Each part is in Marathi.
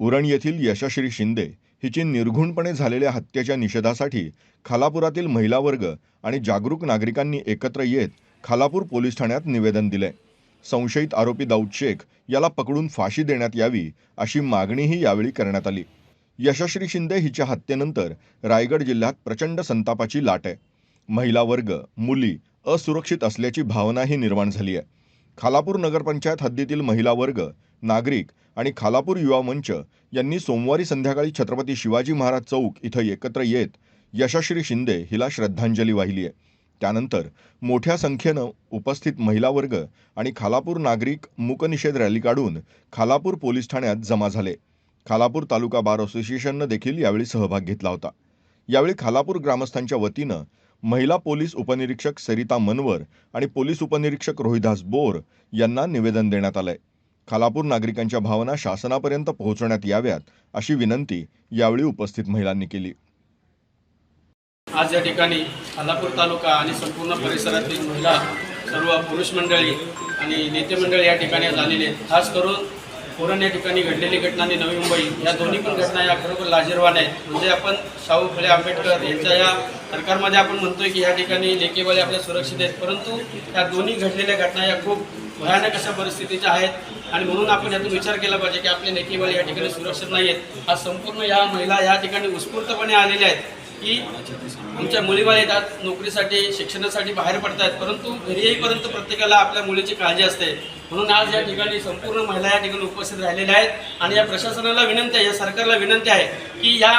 उरण येथील यशश्री शिंदे हिची निर्घुणपणे झालेल्या हत्येच्या निषेधासाठी खालापुरातील महिला वर्ग आणि जागरूक नागरिकांनी एकत्र येत खालापूर पोलीस ठाण्यात निवेदन दिले. संशयित आरोपी दाऊद शेख याला पकडून फाशी देण्यात यावी अशी मागणीही यावेळी करण्यात आली. यशश्री शिंदे हिच्या हत्येनंतर रायगड जिल्ह्यात प्रचंड संतापाची लाट आहे. महिला वर्ग मुली असुरक्षित असल्याची भावनाही निर्माण झाली आहे. खालापूर नगरपंचायत हद्दीतील महिला वर्ग नागरिक आणि खालापूर युवा मंच यांनी सोमवारी संध्याकाळी छत्रपती शिवाजी महाराज चौक इथं एकत्र येत यशश्री शिंदे हिला श्रद्धांजली वाहिली आहे. त्यानंतर मोठ्या संख्येनं उपस्थित महिला वर्ग आणि खालापूर नागरिक मूकनिषेध रॅली काढून खालापूर पोलीस ठाण्यात जमा झाले. खालापूर तालुका बार असोसिएशननं देखील यावेळी सहभाग घेतला होता. यावेळी खालापूर ग्रामस्थांच्या वतीनं महिला पोलीस उपनिरीक्षक सरिता मनवर आणि पोलीस उपनिरीक्षक रोहिदास बोर यांना निवेदन देण्यात आलंय. खालापूर नागरिकांच्या भावना शासनापर्यंत पोहोचवण्यात याव्यात अशी विनंती यावेळी उपस्थित महिलांनी केली. आज या ठिकाणी खालापूर तालुका आणि संपूर्ण परिसरातील महिला सर्व पुरुष मंडळी आणि नेते मंडळी या ठिकाणी झालेले खास करून पुरण या ठिकाणी घडलेली घटना आणि नवी मुंबई या दोन्ही पण घटना या खरोखर लाजीरवान आहेत. म्हणजे आपण शाहू फुले आंबेडकर यांच्या या सरकारमध्ये आपण म्हणतोय की या ठिकाणी लेकेबाळी आपल्या सुरक्षित आहेत. परंतु या दोन्ही घडलेल्या घटना या खूप भयानक अशा परिस्थितीच्या आहेत. आणि म्हणून आपण यातून विचार केला पाहिजे की आपले लेकीबाळी या ठिकाणी सुरक्षित नाही आहेत आज संपूर्ण या महिला या ठिकाणी उत्स्फूर्तपणे आलेल्या आहेत. की आमच्या मुलीबाळी येतात नोकरीसाठी शिक्षणासाठी बाहेर पडत आहेत परंतु घरी येईपर्यंत प्रत्येकाला आपल्या मुलीची काळजी असते. म्हणून आज या ठिकाणी संपूर्ण महिला या ठिकाणी उपस्थित राहिलेल्या आहेत आणि या प्रशासनाला विनंती आहे या सरकारला विनंती आहे की या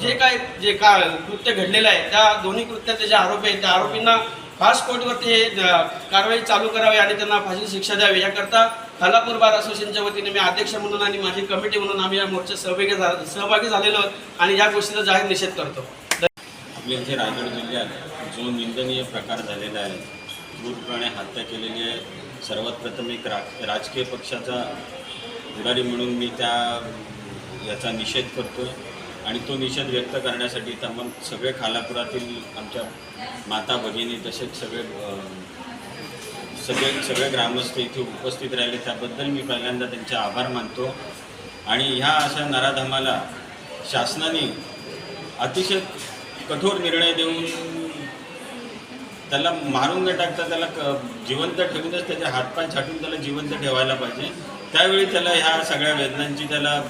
जे काय जे का कृत्य घडलेलं आहे त्या दोन्ही कृत्याचे जे आरोपी आहेत त्या आरोपींना फास्ट कोर्टवरती हे कारवाई चालू करावी आणि त्यांना फाशी शिक्षा द्यावी. याकरता खालापूर बार असोसिएशनच्या वतीने मी अध्यक्ष म्हणून आणि माझी कमिटी म्हणून आम्ही या मोर्चात सहभागी झा सहभागी झालेलो आणि या गोष्टीचा जाहीर निषेध करतो. इथे रायगड जिल्ह्यात जो निंदनीय प्रकार झालेला आहे क्रूरपणे हत्या केलेली आहे सर्वात प्रथम एक रा राजकीय पक्षाचा पुढारी म्हणून मी त्या याचा निषेध करतो आणि तो निषेध व्यक्त करण्यासाठी तमाम सगळे खालापुरातील आमच्या माता भगिनी तसेच सगळे सगळे सगळे ग्रामस्थ इथे उपस्थित राहिले. त्याबद्दल मी पहिल्यांदा त्यांचे आभार मानतो. आणि ह्या अशा नराधमाला शासनाने अतिशय कठोर निर्णय देऊन त्याला मारून न टाकता त्याला क जिवंत ठेवूनच त्याचे हातपाय छाटून त्याला जिवंत ठेवायला पाहिजे. त्यावेळी त्याला ह्या सगळ्या वेदनांची त्याला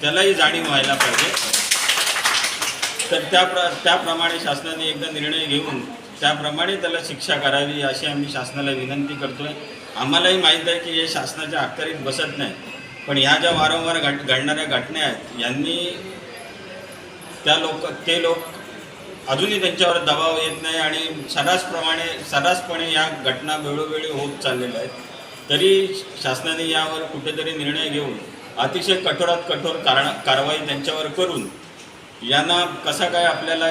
त्यालाही जाणीव व्हायला पाहिजे. तर त्या प्र त्याप्रमाणे शासनाने एकदा निर्णय घेऊन त्याप्रमाणे त्याला शिक्षा करावी अशी आम्ही शासनाला विनंती करतो आहे आम्हालाही माहीत आहे की हे शासनाच्या अखत्यारीत बसत नाही. पण ह्या ज्या वारंवार घट घडणाऱ्या घटना आहेत यांनी त्या लोक ते लोक अजूनही त्यांच्यावर दबाव येत नाही आणि सर्रासप्रमाणे सर्रासपणे या घटना वेळोवेळी होत चाललेल्या आहेत. तरी शासनाने यावर कुठेतरी निर्णय घेऊन अतिशय कठोरात कठोर कारण कारवाई त्यांच्यावर करून यांना कसा काय आपल्याला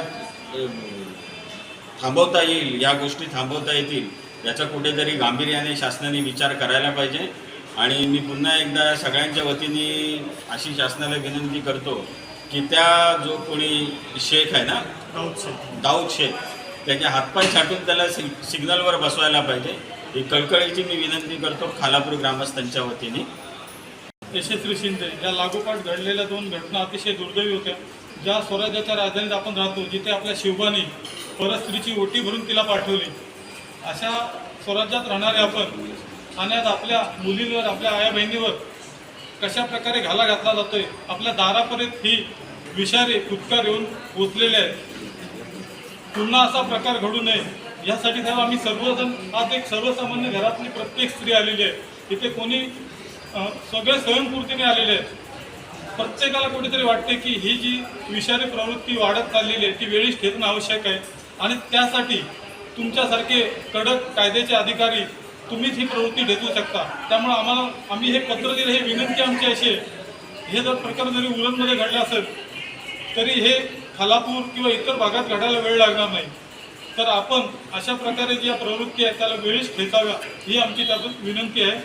थांबवता येईल या गोष्टी थांबवता येतील याचा कुठेतरी गांभीर्याने शासनाने विचार करायला पाहिजे. आणि मी पुन्हा एकदा सगळ्यांच्या वतीने अशी शासनाला विनंती करतो की त्या जो कोणी शेख आहे ना दाऊद शेख. त्याचे हातपाय छाटून त्याला सिग सिग्नलवर बसवायला पाहिजे. ही कळकळीची मी विनंती करतो खालापूर ग्रामस्थांच्या वतीने. यशस्वी शिंदे या लागोपाठ घडलेल्या दोन घटना अतिशय दुर्दैवी होत्या ज्या स्वराज्याच्या राजधानीत आपण राहतो जिथे आपल्या शिवबानी परस्त्रीची ओटी भरून तिला पाठवली. अशा स्वराज्यात राहणारे आपण आणि आज आपल्या मुलींवर आपल्या आया बहिणीवर कशा प्रकारे घाला घातला जातोय आपल्या दारापर्यंत ही विषारी फुटकार येऊन पोचलेले आहेत. पुन्हा असा प्रकार घडू नये. यासाठी साहेब आम्ही सर्वजण आज एक सर्वसामान्य घरातली प्रत्येक स्त्री आलेली आहे. इथे कोणी सगळे स्वयंपूर्तीने आलेले आहेत. प्रत्येकाला कुठेतरी वाटते की ही जी विषारी प्रवृत्ती वाढत चाललेली आहे ती वेळीच ठेवणं आवश्यक आहे. आणि त्यासाठी तुमच्यासारखे कडक कायद्याचे अधिकारी तुम्हीच ही प्रवृत्ती ढेचू शकता. त्यामुळे आम्हाला आम्ही हे पत्र दिलं हे विनंती आमची अशी आहे. हे जर प्रकार जरी उरणमध्ये घडलं असेल तरी हे खालापूर किंवा इतर भागात घडायला वेळ लागणार नाही. तर आपण अशा प्रकारे ज्या प्रवृत्ती आहे त्याला वेळीच ठेचाव्या ही आमची त्यातून विनंती आहे.